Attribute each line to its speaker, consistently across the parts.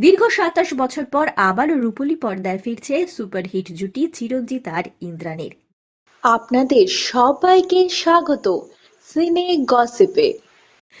Speaker 1: দীর্ঘ সাতাশ বছর পর আবারও রূপলি পর্দায় ফিরছে সুপারহিট জুটি চিরঞ্জিত আর ইন্দ্রাণীর।
Speaker 2: আপনাদের সবাইকে স্বাগত। সিনে গসিপে।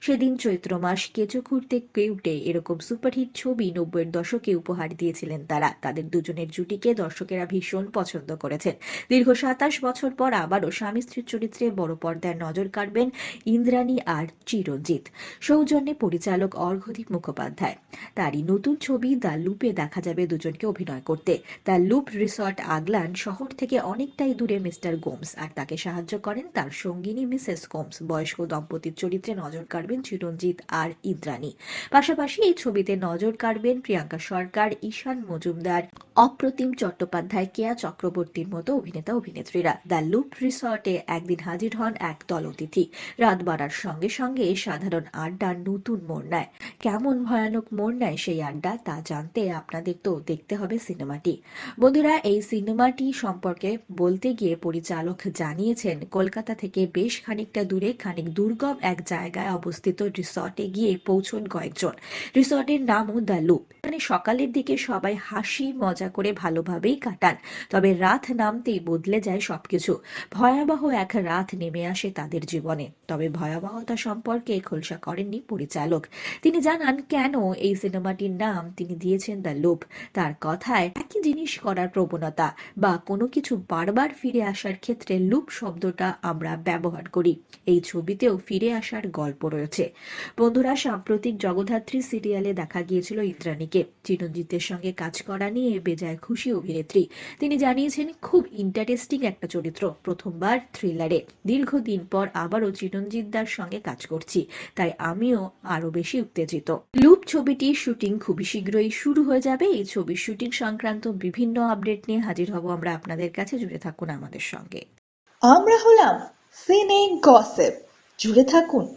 Speaker 1: সেদিন চৈত্র মাস কেঁচো খুঁড়তে কেউটে এরকম সুপারহিট ছবি নব্বইয়ের দশকে উপহার দিয়েছিলেন তারা। তাদের দুজনের জুটিকে দর্শকেরা ভীষণ পছন্দ করেছেন। দীর্ঘ সাতাশ বছর পর আবারও স্বামী স্ত্রীর চরিত্রে বড় পর্দায় নজর কাড়বেন ইন্দ্রাণী আর চিরঞ্জিত। সৌজন্যে পরিচালক অর্ঘদীপ মুখোপাধ্যায়। তারই নতুন ছবি দ্য লুপে দেখা যাবে দুজনকে অভিনয় করতে। দ্য লুপ রিসর্ট আগলান শহর থেকে অনেকটাই দূরে মিস্টার গোমস, আর তাকে সাহায্য করেন তার সঙ্গিনী মিসেস গোমস। বয়স্ক দম্পতির চরিত্রে নজর কাড়বেন চিরঞ্জিত আর ইন্দ্রাণী। পাশাপাশি এই ছবিতে নজর কাড়বেন প্রিয়াঙ্কা সরকার, ঈশান মজুমদার, অপ্রতিম চট্টোপাধ্যায়, কেয়া চক্রবর্তীর মতো অভিনেতা অভিনেত্রীরা। দ্য লুপ রিসর্টে একদিন হাজির হন এক দল অতিথি রাত বাড়ার সঙ্গে সঙ্গে সাধারণ আড্ডা নতুন মোড় নেয় কেমন ভয়ানক মোড় নেয় সেই আড্ডা তা জানতে আপনাদের তো দেখতে হবে সিনেমাটি। বন্ধুরা, এই সিনেমাটি সম্পর্কে বলতে গিয়ে পরিচালক জানিয়েছেন, কলকাতা থেকে বেশ খানিকটা দূরে খানিক দুর্গম এক জায়গায় অবস্থিত রিসর্টে গিয়ে পৌঁছন কয়েকজন। রিসর্টের নামও দ্য লুপ। মানে সকালের দিকে সবাই হাসি, মজা করে ভালোভাবেই কাটান, তবে রাত নামতেই বদলে যায় সবকিছু। ভয়াবহ এক রাত নেমে আসে তাদের জীবনে, তবে ভয়াবহতা সম্পর্কে খোলসা করেননি পরিচালক। তিনি জানান, কেন এই সিনেমাটির নাম তিনি দিয়েছেন দ্য লুপ? তার কথায় একই জিনিস করার প্রবণতা, বা কোনো কিছু বারবার ফিরে আসার ক্ষেত্রে লুপ শব্দটা আমরা ব্যবহার করি। এই ছবিতেও ফিরে আসার গল্প রয়েছে। বন্ধুরা, সাম্প্রতিক জগদ্ধাত্রী সিরিয়ালে দেখা গিয়েছিল ইন্দ্রাণীকে। চিরঞ্জিতের সঙ্গে কাজ করা নিয়ে বেজায় খুশি অভিনেত্রী। তিনি জানিয়েছেন, খুব ইন্টারেস্টিং একটা চরিত্র, প্রথমবার থ্রিলারে দীর্ঘদিন পর আবারও চিরঞ্জিতদার সঙ্গে কাজ করছি, তাই আমিও আরও বেশি উত্তেজিত। লুপ ছবিটির শুটিং খুবই শীঘ্রই শুরু হয়ে যাবে। এই ছবির শুটিং সংক্রান্ত বিভিন্ন আপডেট নিয়ে হাজির হব আমরা। আপনাদের কাছে জুড়ে থাকুন আমাদের সঙ্গে।
Speaker 2: আমরা হলাম সিনে গসিপ। জুড়ে থাকুন।